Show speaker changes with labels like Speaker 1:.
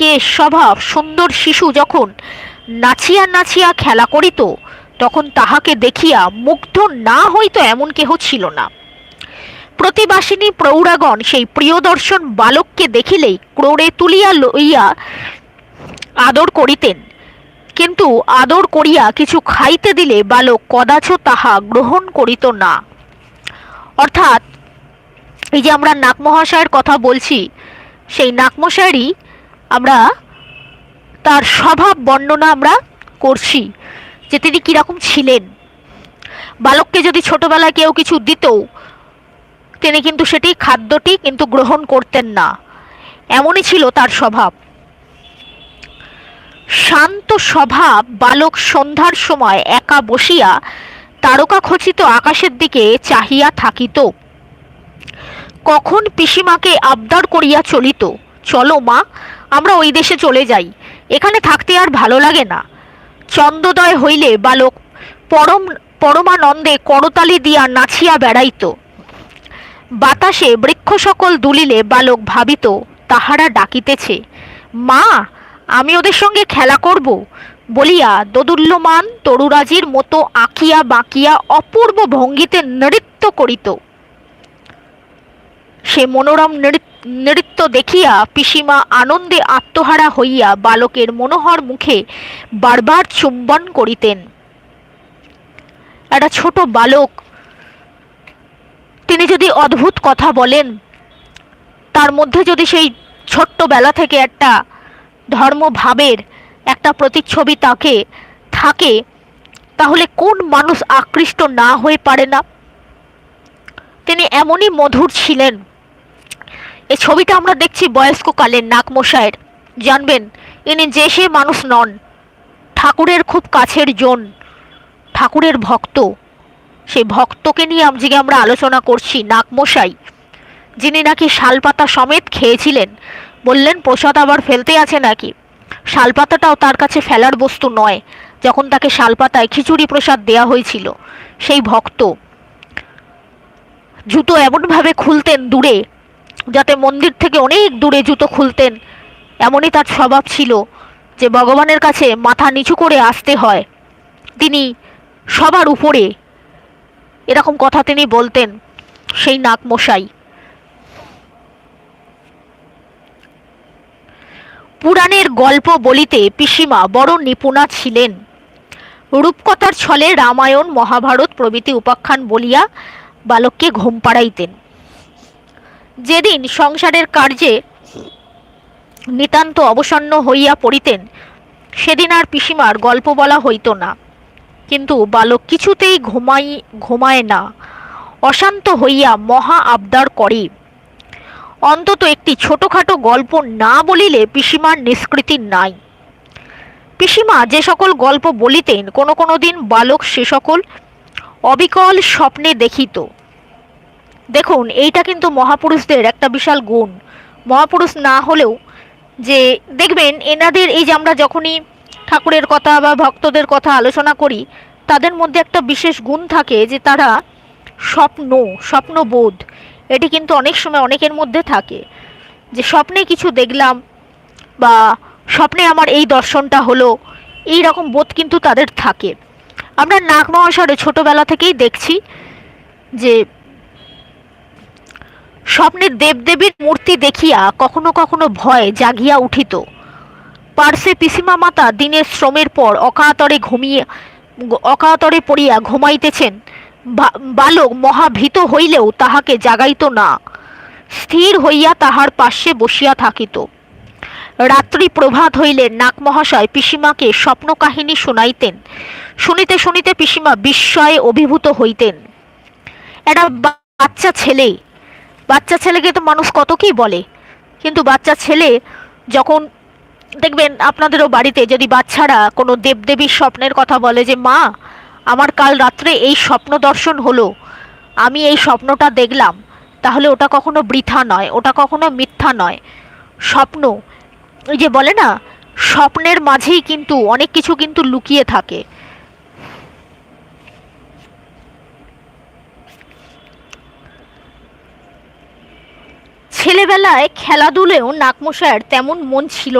Speaker 1: কেশ স্বভাব সুন্দর শিশু যখন নাচিয়া নাচিয়া খেলা করিত, তখন তাহাকে দেখিয়া মুগ্ধ না হইত এমন কেহ ছিল না। প্রতিবাসিনী প্রৌঢ়াগণ সেই প্রিয়দর্শন বালককে দেখিলেই ক্রোড়ে তুলিয়া লইয়া আদর করিতেন। কিন্তু আদর করিয়া কিছু খাইতে দিলে বালক কদাচ তাহা গ্রহণ করিত না। অর্থাৎ এই যে আমরা নাকমহাশয়ের কথা বলছি, সেই নাকমশায়েরই আমরা তার স্বভাব বর্ণনা আমরা করছি যে তিনি কীরকম ছিলেন। বালককে যদি ছোটবেলায় কেউ কিছু দিত, তিনি কিন্তু সেটি খাদ্যটি কিন্তু গ্রহণ করতেন না। এমনই ছিল তার স্বভাব। শান্ত স্বভাব বালক সন্ধ্যার সময় একা বসিয়া তারকা খচিত আকাশের দিকে চাহিয়া থাকিত। কখন পিসিমাকে আবদার করিয়া চলিত, চলো মা আমরা ওই দেশে চলে যাই। এখানে থাকতে আর ভালো লাগে না। চন্দ্রোদয় হইলে বালক পরম, পরমানন্দে করতালি দিয়া নাচিয়া বেড়াইত। বাতাসে বৃক্ষ সকল দুলিলে বালক ভাবিত, তাহারা ডাকিতেছে, মা, আমি ওদের সঙ্গে খেলা করব? বলিয়া দোদুল্যমান তরুরাজির মতো আঁকিয়া বাঁকিয়া অপূর্ব ভঙ্গিতে নৃত্য করিত। সে মনোরম নৃ- নৃত্য দেখিয়া পিসিমা আনন্দে আত্মহারা হইয়া বালকের মনোহর মুখে বারবার চুম্বন করিতেন। একটা ছোট বালক, তিনি যদি অদ্ভুত কথা বলেন, তার মধ্যে যদি সেই ছোট্টবেলা থেকে একটা ধর্মভাবের একটা প্রতিচ্ছবি তাকে থাকে, তাহলে কোন মানুষ আকৃষ্ট না হয়ে পারে না? তিনি এমনই মধুর ছিলেন। এই ছবিটা আমরা দেখছি বয়স্ককালের নাকমশায়ের জানবেন, ইনি যে সে মানুষ নন। ঠাকুরের খুব কাছের জন, ঠাকুরের ভক্ত। সেই ভক্তকে নিয়ে আজকে আমরা আলোচনা করছি নাকমশাই যিনি নাকি শালপাতা সমেত খেয়েছিলেন, বললেন, প্রসাদ আবার ফেলতে আছে নাকি? শালপাতাটাও তার কাছে ফেলার বস্তু নয়। যখন তাকে শালপাতায় খিচুড়ি প্রসাদ দেয়া হয়েছিল, সেই ভক্ত, জুতো এমনভাবে খুলতেন দূরে যাতে মন্দির থেকে অনেক দূরে জুতো খুলতেন। এমনই তার স্বভাব ছিল যে ভগবানের কাছে মাথা নিচু করে আসতে হয়। তিনি সবার উপরে এরকম কথা তিনি বলতেন সেই নাকমশাই পুরাণের গল্প বলিতে পিসিমা বড় নিপুণা ছিলেন। রূপকথার ছলে রামায়ণ, মহাভারত প্রভৃতি উপাখ্যান বলিয়া বালককে ঘুম পাড়াইতেন। যেদিন সংসারের কার্যে নিতান্ত অবসন্ন হইয়া পড়িতেন, সেদিন আর পিসিমার গল্প বলা হইতো না। কিন্তু বালক কিছুতেই ঘুমাই, ঘুমায় না। অশান্ত হইয়া মহা আবদার করে। অন্তত একটি ছোটখাটো গল্প না বলিলে পিসিমার নিষ্কৃতি নাই। পিসিমা যে সকল গল্প বলিতেন, কোনো কোনো দিন বালক সে সকল অবিকল স্বপ্নে দেখিত। দেখুন, এইটা কিন্তু মহাপুরুষদের একটা বিশাল গুণ। মহাপুরুষ না হলেও যে, দেখবেন এনাদের এই যে আমরা যখনই ঠাকুরের কথা বা ভক্তদের কথা আলোচনা করি, তাদের মধ্যে একটা বিশেষ গুণ থাকে যে তারা স্বপ্ন, স্বপ্নবোধ, এটি কিন্তু অনেক সময় অনেকের মধ্যে থাকে। যে স্বপ্নে কিছু দেখলাম বা স্বপ্নে আমার এই দর্শনটা হলো, এই রকম বোধ কিন্তু তাদের থাকে। আমরা নাগ মহাশয়ে ছোটবেলা থেকেই দেখছি যে স্বপ্নে দেবদেবীর মূর্তি দেখিয়া কখনো কখনো ভয় জাগিয়া উঠিত। পার্শ্বে পিসিমা মাতা দিনের শ্রমের পর অকাতরে ঘুমিয়ে, অকাতরে পড়িয়া ঘুমাইতেছেন। বালক মহাভীত হইলেও তাহাকে জাগাইত না। স্থির হইয়া তাহার পার্শ্বে বসিয়া থাকিত। রাত্রি প্রভাত হইলে নাক মহাশয় পিসিমাকে স্বপ্ন কাহিনী শুনাইতেন। শুনিতে শুনিতে পিসিমা বিস্ময়ে অভিভূত হইতেন। একটা বাচ্চা ছেলে বাচ্চা ছেলেকে তো মানুষ কত কী বলে? কিন্তু বাচ্চা ছেলে যখন দেখবেন আপনাদেরও বাড়িতে যদি বাচ্চারা কোনো দেবদেবীর স্বপ্নের কথা বলে যে, মা, আমার কাল রাত্রে এই স্বপ্ন দর্শন হলো, আমি এই স্বপ্নটা দেখলাম, তাহলে ওটা কখনো বৃথা নয়, ওটা কখনো মিথ্যা নয়। স্বপ্ন যে বলে না, স্বপ্নের মাঝেই কিন্তু অনেক কিছু কিন্তু লুকিয়ে থাকে। ছেলেবেলায় খেলাধুলেও নাকমশায়ের তেমন মন ছিল